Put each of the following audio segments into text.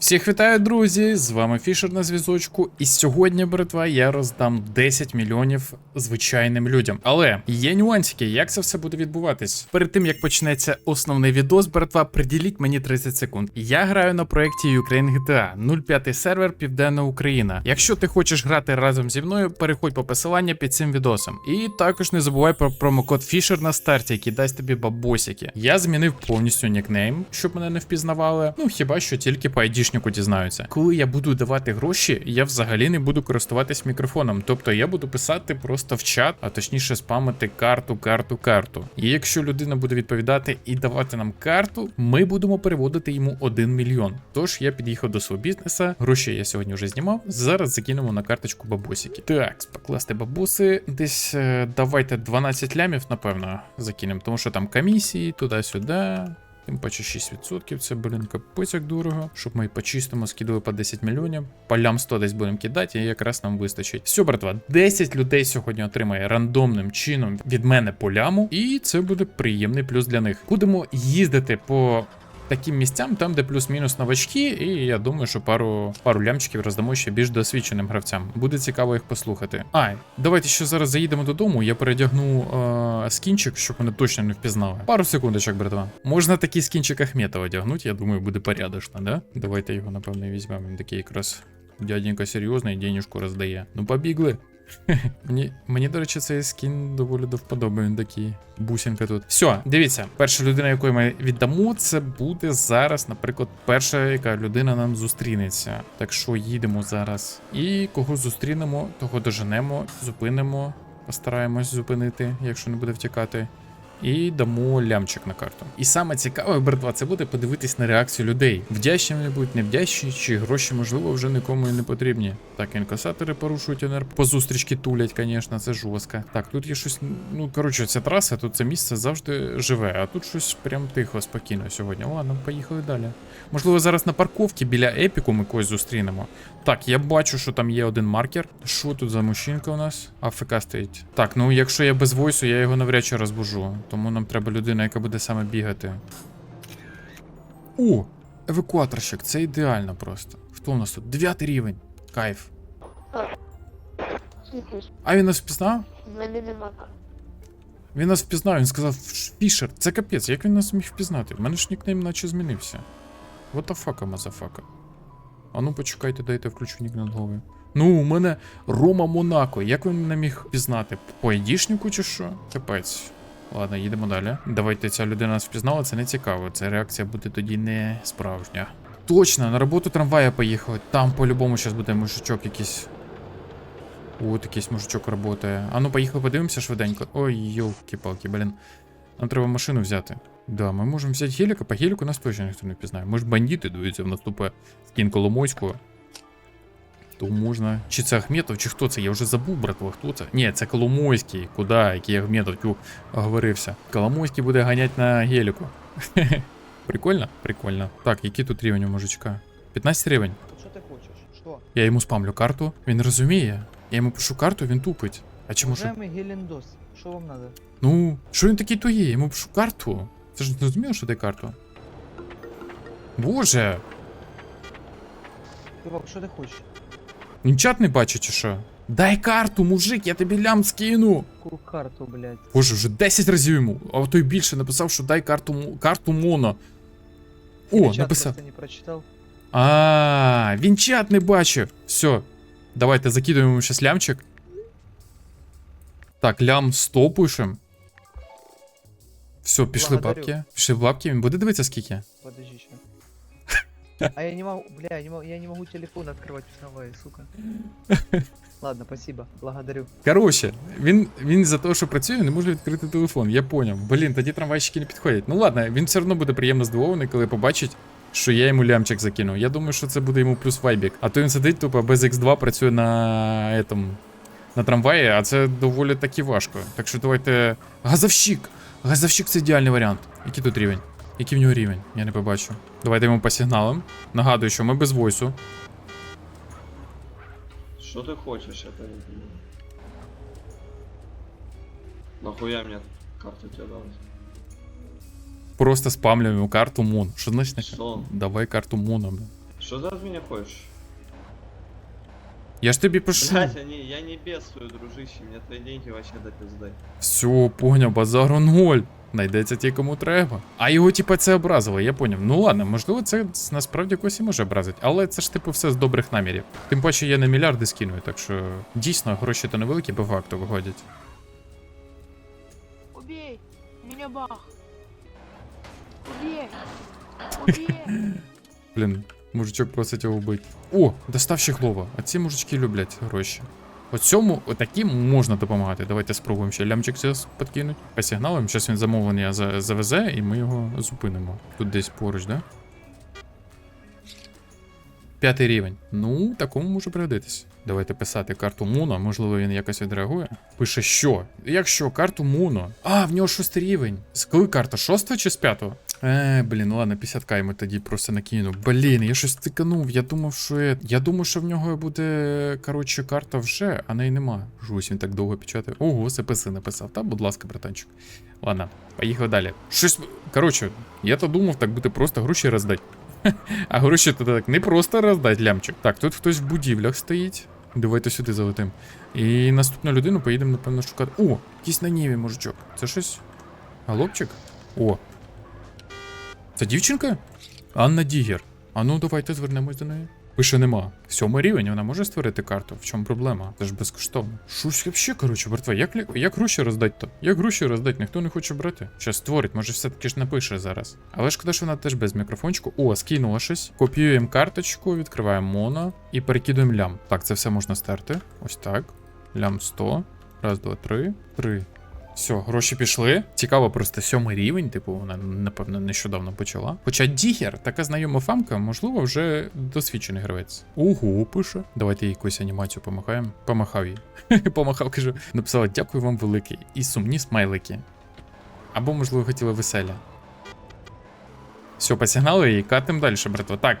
Всіх вітаю, друзі! З вами Фішер на зв'язочку. І сьогодні, братва, я роздам 10 мільйонів звичайним людям. Але є нюансики, як це все буде відбуватись. Перед тим як почнеться основний відос, братва, приділіть мені 30 секунд. Я граю на проєкті Ukraine GTA 05 сервер Південна Україна. Якщо ти хочеш грати разом зі мною, переходь по посиланню під цим відосом. І також не забувай про промокод Фішер на старті, який дасть тобі бабосики. Я змінив повністю нікнейм, щоб мене не впізнавали. Ну хіба що тільки по айдішнику дізнаються. Коли я буду давати гроші, я взагалі не буду користуватись мікрофоном. Тобто я буду писати просто в чат, а точніше спамити карту, карту, карту. І якщо людина буде відповідати і давати нам карту, ми будемо переводити йому 1 мільйон. Тож я під'їхав до свого бізнеса. Гроші я сьогодні вже знімав. Зараз закинемо на карточку бабусики. Так, покласти бабуси. Десь е, давайте 12 лямів, напевно, закинемо, тому що там комісії, туди-сюди. Тим паче 6%, це, блін, капець як дорого. Щоб ми по-чистому скидали по 10 мільйонів. Полям 100 десь будемо кидати, і якраз нам вистачить. Все, братва, 10 людей сьогодні отримає рандомним чином від мене поляму. і це буде приємний плюс для них. Будемо їздити по. Таким місцям, там, де плюс-мінус новачки, і я думаю, що пару пару лямчиків роздамо ще більш досвідченим гравцям. Буде цікаво їх послухати. А, давайте ще зараз заїдемо додому. Я передягну е, скінчик, щоб мене точно не впізнали. Пару секундочок, братва. Можна такий скінчик Ахметова одягнути, я думаю, буде порядочно, да? Давайте його, напевно, візьмемо. Він такий якраз дяденька серйозний, денежку роздає. Ну, побігли. Мені, мені, до речі, цей скін доволі до вподоби. Він такий бусинка тут. Все, дивіться, перша людина, якої ми віддамо, це буде зараз, наприклад, перша, яка людина нам зустрінеться. Так що їдемо зараз. І кого зустрінемо, того доженемо, зупинимо, постараємось зупинити, якщо не буде втікати. І дамо лямчик на карту. І саме цікаве, братва, це буде подивитись на реакцію людей. Вдячні вони будуть, не вдячні, чи гроші, можливо, вже нікому і не потрібні. Так, інкасатори порушують НР. По зустрічки тулять, звісно, це жорстко. Так, тут є щось. Ну, коротше, ця траса, тут це місце завжди живе, а тут щось прям тихо, спокійно сьогодні. Ладно, поїхали далі. Можливо, зараз на парковці біля епіку ми когось зустрінемо. Так, я бачу, що там є один маркер. Що тут за мужчинка у нас? АФК стоїть. Так, ну якщо я без войсу, я його навряд чи розбужу. Тому нам треба людина, яка буде саме бігати. О! Евакуаторщик, це ідеально просто. Хто у нас тут? Дев'ятий рівень. Кайф. А він нас впізнав? Мене нема. Він нас впізнав, він сказав Фішер. Це капець, як він нас міг впізнати? В мене ж нікнейм наче змінився. What the fuck, мазафака. А ну почекайте, дайте включу нік над головою. Ну, у мене Рома Монако. Як він мене міг впізнати? По айдішнику чи що? Капець. Ладно, їдемо далі. Давайте ця людина нас впізнала, це не цікаво. Ця реакція буде тоді не справжня. Точно, на роботу трамвая поїхали. Там по-любому зараз буде мужичок якийсь. От якийсь мужичок працює. А ну поїхали, подивимося швиденько. Ой, йолки-палки, блін. Нам треба машину взяти. Да, ми можемо взяти геліка, по геліку нас точно ніхто не впізнає. Може бандити, дивіться, в наступає скін Коломойського. То можна. Чи це Ахметов, чи хто це? Я вже забув, братва, хто це? Ні, це Коломойський. Куди? Який Ахметов тю, оговорився. Коломойський буде ганяти на геліку. Прикольно? Прикольно. Так, який тут рівень у мужичка? 15 рівень. Що ти хочеш? Що? Я йому спамлю карту, він розуміє. Я йому пишу карту, він тупить. А може. Уважаемый Гелендос, що вам надо? Ну, що він такий тугий? Я йому пишу карту. Це ж не зрозуміло, що дай карту. Боже, Чувак, що ти хочеш? Він чат не бачить чи що? Дай карту, мужик, я тобі лям скину. Яку карту, блядь? Боже, вже 10 разів йому. А той більше написав, що дай карту карту Моно. О, написав. не прочитав. А, він чат не бачив. Все. Давайте закидуємо йому щас лямчик. Так, лям 100 пишем. Все, пішли Благодарю. бабки. Пішли бабки. Він буде дивитися скільки? Подожди ще. А я не могу, бля, я не могу, я не могу телефон открывать в трамвае, сука. Ладно, спасибо, благодарю. Коротше, він, він за те, що працює, не може відкрити телефон. Я поняв. Блін, тоді трамвайщики не підходять. Ну ладно, він все одно буде приємно здивований, коли побачить, що я йому лямчик закинув. Я думаю, що це буде йому плюс вайбік. А то він сидить тупо без X2 працює на этом, на трамваї, а це доволі таки важко. Так що давайте. Газовщик! Газовщик це ідеальний варіант. Який тут рівень? Який в нього рівень? Я не побачу. Давайте йому по сигналам. Нагадую, що ми без войсу. Что ты хочешь, это не понимаю. Нахуя мне карту тебе давать? Просто спамлю йому карту Мун. Що значить? не- Что? Давай карту Муна, бля. Что ты от меня хочешь? Я ж тобі пишу. Блять, они, я не бедствую, дружище, мне твои деньги вообще до пизды. Все, поняв, базару ноль. Найдеться ті, кому треба. А його, типа, це образило, я поняв. Ну ладно, можливо, це насправді когось і може образити, але це ж типу все з добрих намірів. Тим паче я не мільярди скиную, так що дійсно гроші то невеликі по факту виходять. Убей! Меня бах! Убей! Убей! Блін, мужичок просить його вбити. О, доставщик лова. А ці мужички люблять гроші. От цьому, отаким можна допомагати. Давайте спробуємо ще лямчик зараз. По сигналам. Зараз він замовлення завезе, і ми його зупинимо. Тут десь поруч, да? П'ятий рівень. Ну, такому може пригодитись. Давайте писати карту Муно, можливо, він якось відреагує. Пише що? Якщо карту Муно. А, в нього шостий рівень. З коли карта? Шостого чи з п'ятого? Е, блін, ну ладно, 50к йому тоді просто накину. Блін, я щось тиканув. Я думав, що я. Я думав, що в нього буде, коротше, карта вже, а неї нема. Жусь, він так довго печатає. Ого, СПС написав. Та, будь ласка, братанчик. Ладно, поїхали далі. Щось. Коротше, я то думав, так буде просто гроші роздати. А гроші то так не просто роздать лямчик. Так, тут хтось в будівлях стоїть. Давайте сюди залетим. І наступну людину поїдемо, напевно, шукати. О, якийсь на Ніві мужичок. Це щось. Голубчик? О. Це дівчинка? Анна Дігер. А ну давайте звернемось до неї. Пише нема. Сьомий рівень, вона може створити карту. В чому проблема? Це ж безкоштовно. Щось вообще, коротше, братва, як, як гроші роздать то? Як гроші роздать? Ніхто не хоче брати. Щас створить, може все-таки ж напише зараз. Але шкода, що вона теж без мікрофончику. О, скинула щось. Копіюємо карточку, відкриваємо моно і перекидуємо лям. Так, це все можна стерти. Ось так. Лям 100. Раз, два, три. Три. Все, гроші пішли. Цікаво, просто сьомий рівень, типу, вона, напевно, нещодавно почала. Хоча Дігер, така знайома фамка, можливо, вже досвідчений гравець. Ого, пише. Давайте якусь анімацію помахаємо. Помахав їй. Помахав, кажу. Написала дякую вам велике. І сумні смайлики. Або, можливо, хотіла веселя. Все, посігнали і катим далі, братва. Так.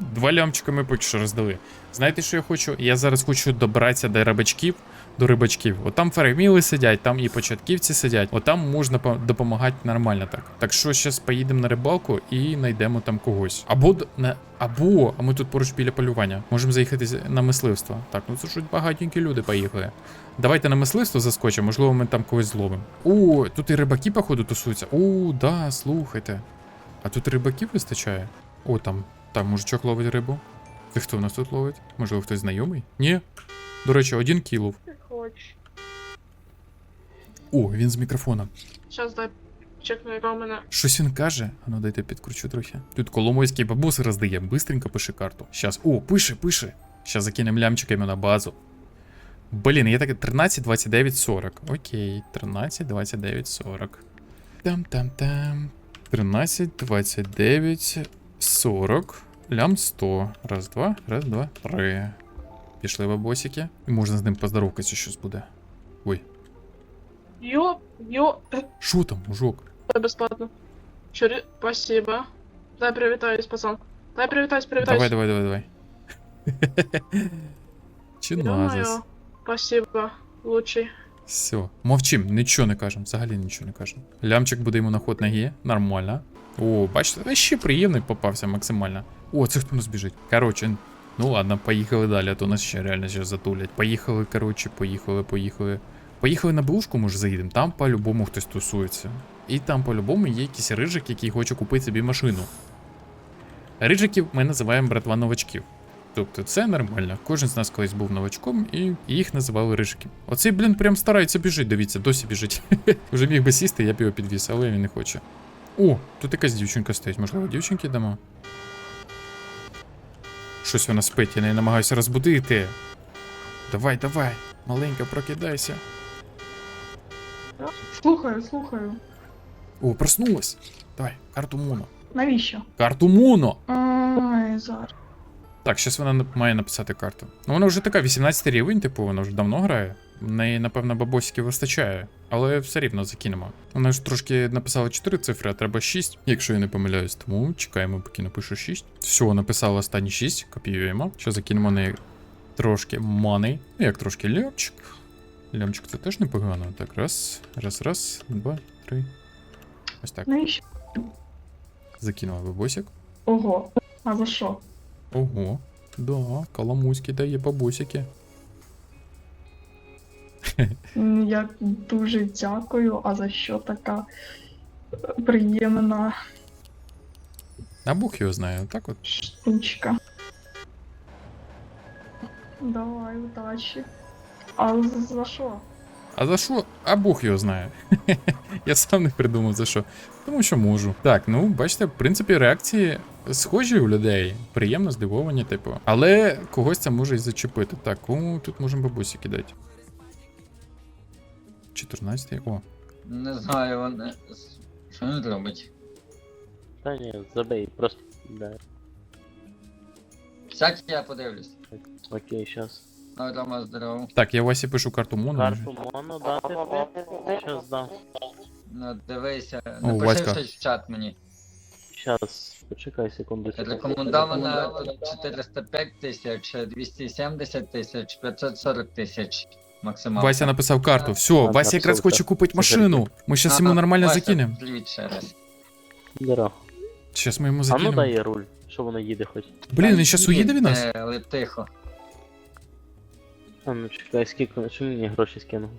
Два лямчика ми поки що роздали. Знаєте, що я хочу? Я зараз хочу добратися до рибачків до рибачків. От там ферміли сидять, там і початківці сидять. От там можна допомагати нормально так. Так що зараз поїдемо на рибалку і знайдемо там когось. Або на або, а ми тут поруч біля полювання. Можемо заїхати на мисливство. Так, ну це ж багатенькі люди поїхали. Давайте на мисливство заскочимо, можливо, ми там когось зловимо. О, тут і рибаки, походу, тусуються. О, да, слухайте. А тут рибаків вистачає. О, там. Там мужичок ловить рибу. Ти хто в нас тут ловить? Можливо, хтось знайомий? Ні. До речі, один кілов. Как. О, він з мікрофоном. Сейчас дай чекну, яка у мене. Щось він каже. А ну дайте підкручу трохи. Тут Коломойський бабус роздає. Бистренько пиши карту. Щас. О, пише, пише. Щас закинемо лямчиками на базу. Блін, я так 13, 29, 40. Окей, 13, 29, 40. Там-там-там. 13, 29, 40. Лям 100. Раз, два, раз, два, три. Пішли бабосики. І можна з ним поздоровкатися, щось буде. Ой. Йо, йо, Що там, мужик? це безплатно. Чури, спасибо. Дай привітаюсь, пацан. Дай привітаюсь, привітаюсь. Давай, давай, давай, давай. Чиназис. Спасибо, лучший. Все. Мовчим, нічого не кажемо, взагалі нічого не кажемо. Лямчик буде йому на ход ноги, нормально. О, бачите, ще приємний попався максимально. О, це хто у нас біжить. Коротше, ну ладно, поїхали далі, а то нас ще реально ще затулять. Поїхали, коротше, поїхали, поїхали. Поїхали на бушку, може заїдемо. Там по-любому хтось тусується. І там по-любому є якийсь рижик, який хоче купити собі машину. Рижиків ми називаємо братва новачків. Тобто це нормально. Кожен з нас колись був новачком, і їх називали рижики. Оцей, блін, прям старається біжить, дивіться, досі біжить. Вже міг би сісти, я б його підвіз, але він не хоче. О, тут якась дівчинка стоїть, можливо, дівчинки дамо. Щось вона спить, я не намагаюся розбудити. Давай, давай, маленька, прокидайся. Слухаю, слухаю. О, проснулась. Давай, карту Муно. Навіщо? Карту Муно! Ай, зараз. Так, зараз вона має написати карту. Ну вона вже така 18 рівень, типу, вона вже давно грає. В неї, напевно, бабосиків вистачає, але все рівно закинемо. Вона ж трошки написала 4 цифри, а треба 6, якщо я не помиляюсь. Тому чекаємо, поки напишу 6. Все, написала останні 6, копіюємо. Що закинемо неї трошки мани. Ну як трошки лямчик. Лямчик це теж непогано. Так, раз, раз, раз, два, три. Ось так. Закинула бабосик. Ого. А за що? Ого. Да, Каламуський дає бабусики. Я дуже дякую, а за що така приємна А Бог його знає, так от. штучка. Давай, удачі. А за що? А за що? А Бог його знає. Я сам не придумав за що. Тому що можу. Так, ну бачите, в принципі, реакції схожі у людей. Приємно здивовані, типу. Але когось це може і зачепити. Так, кому тут можемо бабусі кидати? 14 О. Не знаю, вони. Що він робить? Та ні, забей, просто. Да. Сядь, я подивлюсь. Окей, щас. Ну, Рома, здорово. Так, я Васі пишу карту моно. Карту моно дати тобі. Щас дам. Ну, дивися. О, Напиши Васька. щось в чат мені. Щас, почекай секунду. секунду. Рекомендовано 405 тисяч, 270 тисяч, 540 тисяч максимально. Вася написав карту. Все, Вася якраз абсолютно. хоче купити машину. Ми зараз йому нормально Вася, закинемо. Раз. Зараз ми йому А ну закинемо. дай руль, що воно їде хоч. Блін, він зараз уїде від нас? Е, Але тихо. А ну чекай, скільки, що мені гроші скинув?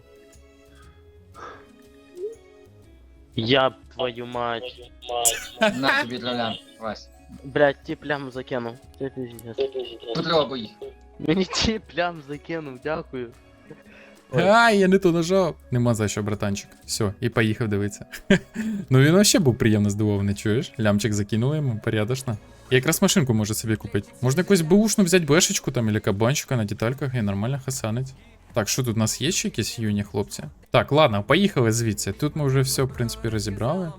Я б твою мать. На тобі роля, Вась. Блять, ті плям закинув. Це пиздец. Попробуй. Мені ті плям закинув, дякую. Ай, я не то нажав. Нема за що, братанчик. Все, і поїхав дивитися. ну він вообще був приємно здивований, чуєш? Лямчик закинули йому, порядочно. Якраз машинку може собі купити. Можна якусь бушну взяти бешечку там, або кабанчика на детальках і нормально хасанить. Так, що тут у нас є ще якісь юні хлопці? Так, ладно, поїхали звідси. Тут ми вже все, в принципі, розібрали.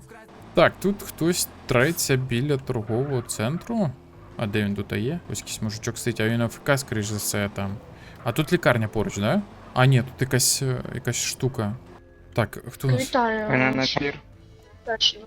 Так, тут хтось трається біля торгового центру. А де він тут є? Ось якийсь мужичок сидить, а він АФК, скоріш за все, там. А тут лікарня поруч, да? А, ні, тут якась, е, якась штука. Так, хто у нас? Вітаю. Вона на пір. Точно.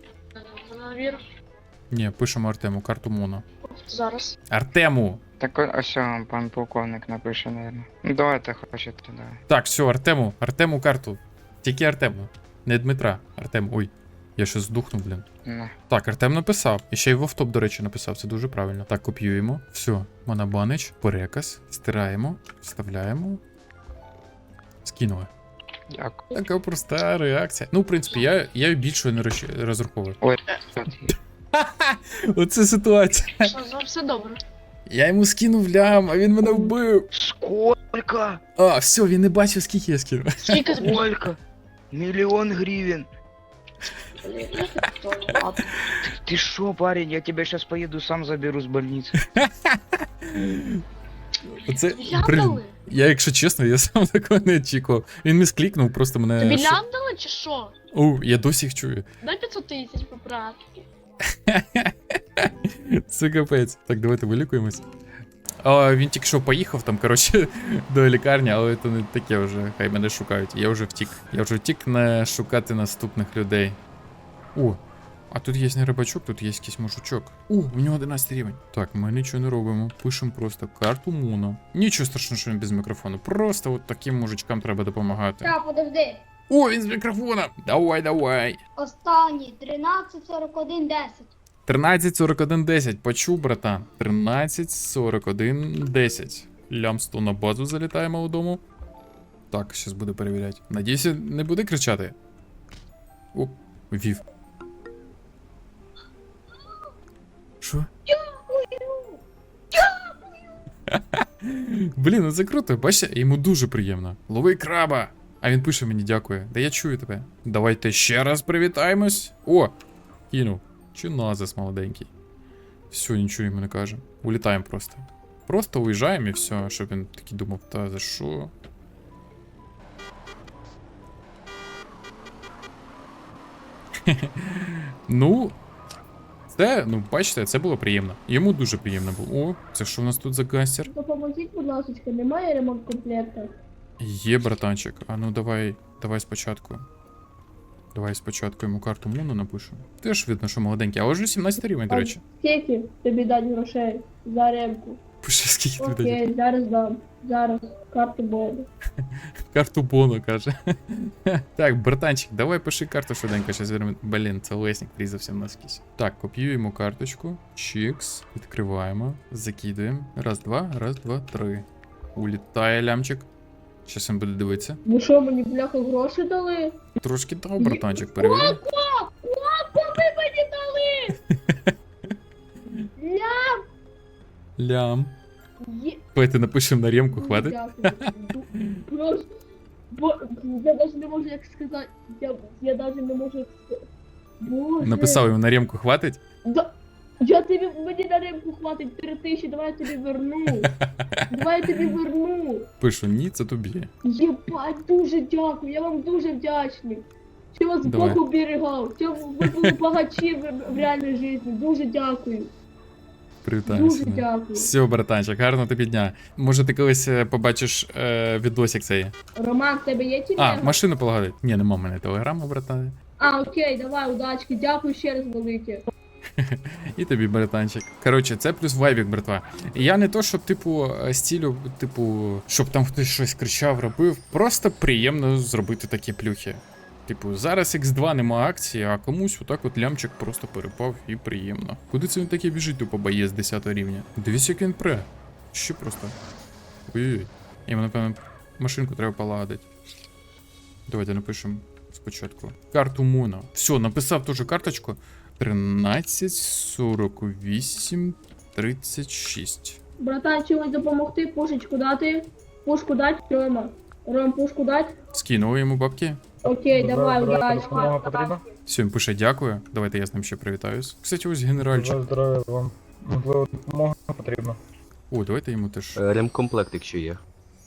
Ні, пишемо Артему, карту Моно. Зараз. Артему! Так ось о, пан полковник напише, наверное. Ну давайте хочете, давай. Так, все, Артему, Артему карту. Тільки Артему. Не Дмитра. Артем, ой. Я щось здухнув, блін. На. Так, Артем написав. І ще й в автоп, до речі, написав. Це дуже правильно. Так, копіюємо. Все, монобанич, переказ, стираємо, вставляємо. Скинули. Дякую. Така проста реакція. Ну, в принципі, я, я більше не розч- розраховую. Ой, Оце ситуація. Що, за все добре. Я йому скинув лям, а він мене вбив. Сколько? А, все, він не бачив, скільки я скинув. Скільки? Сколько? Миллион гривен. Ладно. Ты шо, парень, я тебя сейчас поеду сам заберу с больницы. Оце, блін, я, якщо чесно, я сам такого не очікував. Він мені склікнув, просто мене. Тобі шо- лям дали чи що? О, я досі їх чую. Дай 500 тисяч поправ. Це капець. Так, давайте вилікуємось. А, він тільки що поїхав там, коротше, до лікарні, але це не таке вже. Хай мене шукають. Я вже втік. Я вже втік не шукати наступних людей. О, а тут є не рибачок, тут є якийсь мужичок. О, у нього 11 рівень. Так, ми нічого не робимо. Пишемо просто карту Муно. Нічого страшного, що він без мікрофону. Просто от таким мужичкам треба допомагати. Та, подожди. О, він з мікрофона! Давай, давай. Останній 13, 41, 10. 13.41.10. Почув, братан. 13.41.10. Лям 100 на базу залітає молодому. Так, щас буду перевіряти. Надіюся, не буде кричати. Оп, вів. Що? Блін, ну це круто. Бачите, йому дуже приємно. Лови краба! А він пише мені дякую. Да я чую тебе. Давайте ще раз привітаємось. О! Кинув. Чи назис молоденький. Все, нічого йому не каже. Улітаємо просто. Просто уїжджаємо і все, щоб він такий думав, та за що? ну. Це, ну, бачите, це було приємно. Йому дуже приємно було. О, це що у нас тут за гастер? Допоможіть, будь ласка, немає ремонт комплекта. Є, братанчик. А ну давай, давай спочатку. Давай спочатку йому карту Муну напишу. Теж видно, що молоденький, а вже 17 рівень, до речі. Скільки тобі дать грошей за ремку? Пише Скільки тобі? Окей, зараз дам. Зараз. Карту боду. Карту Боно каже. так, братанчик, давай пиши карту швиденько, щас віримо. Блін, це Лесник врізався в нас кісь. Так, копіюємо карточку. Чікс. Відкриваємо. Закидуємо. Раз, два, раз, два, три. Улітає лямчик. Щас він буде дивитися. Ви що, мені бляха гроші дали? Трошки дав, братанчик, перевіряй. О, ви мені дали! Ля! Лям. Є... Давайте напишемо на ремку, хватить. Просто... Бо я навіть не можу як сказати. Я, я навіть не можу як сказати. Боже. Написав йому на ремку, хватить. Да. Я тобі мені на ремку хватить 3 тисячі, давай я тобі верну. Давай я тобі верну. Пишу, ні, це тобі. Єбать, дуже дякую, я вам дуже вдячний. Що вас Давай. Бог оберігав, що ви були багачі в, в реальній житті. Дуже дякую. Дуже дякую. Все, братанчик, гарного тобі дня. Може, ти колись е, побачиш е, відосик цей. Роман, в тебе є А, машину полагодить. Ні, нема в мене телеграму, братане. А, окей, давай, удачки, дякую ще раз велике. І тобі, братанчик. Коротше, це плюс вайбік, братва. Я не то, щоб, типу, е, стілю, типу, щоб там хтось щось кричав, робив. Просто приємно зробити такі плюхи. Типу, зараз X2 нема акції, а комусь отак от лямчик просто перепав і приємно. Куди це він таке біжить, тупо боєць 10 рівня? Дивіться, як він пре. Ще просто. Ой-ой. Йому, напевно, машинку треба полагодити. Давайте напишемо спочатку. Карту Моно. Все, написав теж карточку. 13, 48, 36. Братан, чимось допомогти, пушечку дати? Пушку дать, Рома. Ром, пушку дать? Скинули йому бабки. Окей, давай, удачки. потрібна? Все, він пише дякую. Давайте я з ним ще привітаюсь. Кстати, ось генеральчик. здоров'я вам. Можливо, допомога потрібна. О, давайте йому теж. Ремкомплект, якщо є.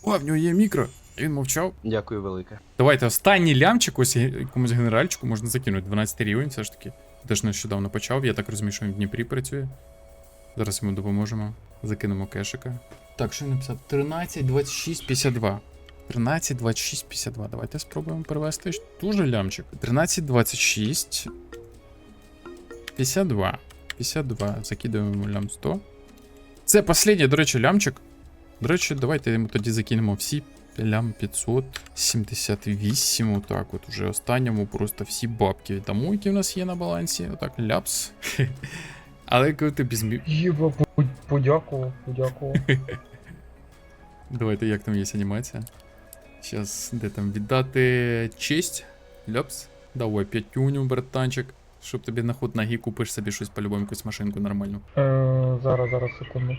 О, в нього є мікро. Він мовчав. Дякую велике. Давайте останній лямчик, ось ге- якомусь генеральчику можна закинути. 12 рівень, все ж таки. Теж нещодавно почав. Я так розумію, що він в Дніпрі працює. Зараз йому допоможемо. Закинемо кешика. Так, що він написав? 13, 26, 52. 13, 26, 52. Давайте спробуємо перевести. Дуже лямчик. 13, 26. 52. 52. Закидуємо лям 100. Це останній, до речі, лямчик. До речі, давайте йому тоді закинемо всі лям 578. Отак, от уже останньому просто всі бабки віддамо, які в нас є на балансі. Отак, ляпс. Але коли ти без. Єба, подякував, подякував. Давайте, як там є анімація. Щас, де там віддати честь. Ляпс. Давай п'ятюню, братанчик. Щоб тобі на ход ноги купиш собі щось по-любому, якусь машинку нормальну. Е, зараз, зараз, секунду.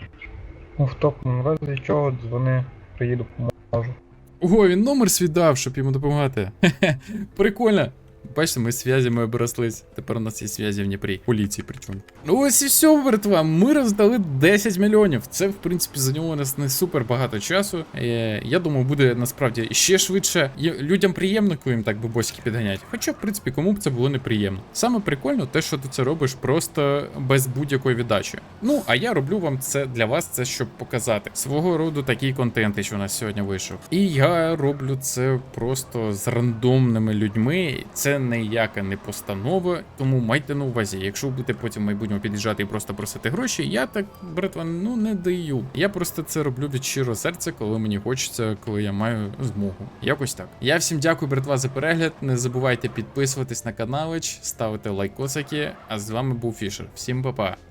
Ну, в топ, разі чого дзвони, приїду, поможу. Ого, він номер свій дав, щоб йому допомагати. Хе-хе, Прикольно. Бачите, ми зв'язями оброслись. Тепер у нас є зв'язі в Дніпрі. Поліції причому. Ну ось і все, братва. Ми роздали 10 мільйонів. Це, в принципі, зайняло нас не супер багато часу. Е, я думаю, буде насправді ще швидше. Є- Людям приємно, коли їм так бабоськи підганять. Хоча, в принципі, кому б це було неприємно. Саме прикольно те, що ти це робиш просто без будь-якої віддачі. Ну, а я роблю вам це для вас, це щоб показати свого роду такий контент, що у нас сьогодні вийшов. І я роблю це просто з рандомними людьми. Це ніяка не постанова, тому майте на увазі, якщо будете потім в майбутньому під'їжджати і просто просити гроші, я так, братва, ну не даю. Я просто це роблю від щирого серця, коли мені хочеться, коли я маю змогу. Якось так. Я всім дякую, братва, за перегляд. Не забувайте підписуватись на каналич, ставити лайкосики. А з вами був Фішер. Всім па-па.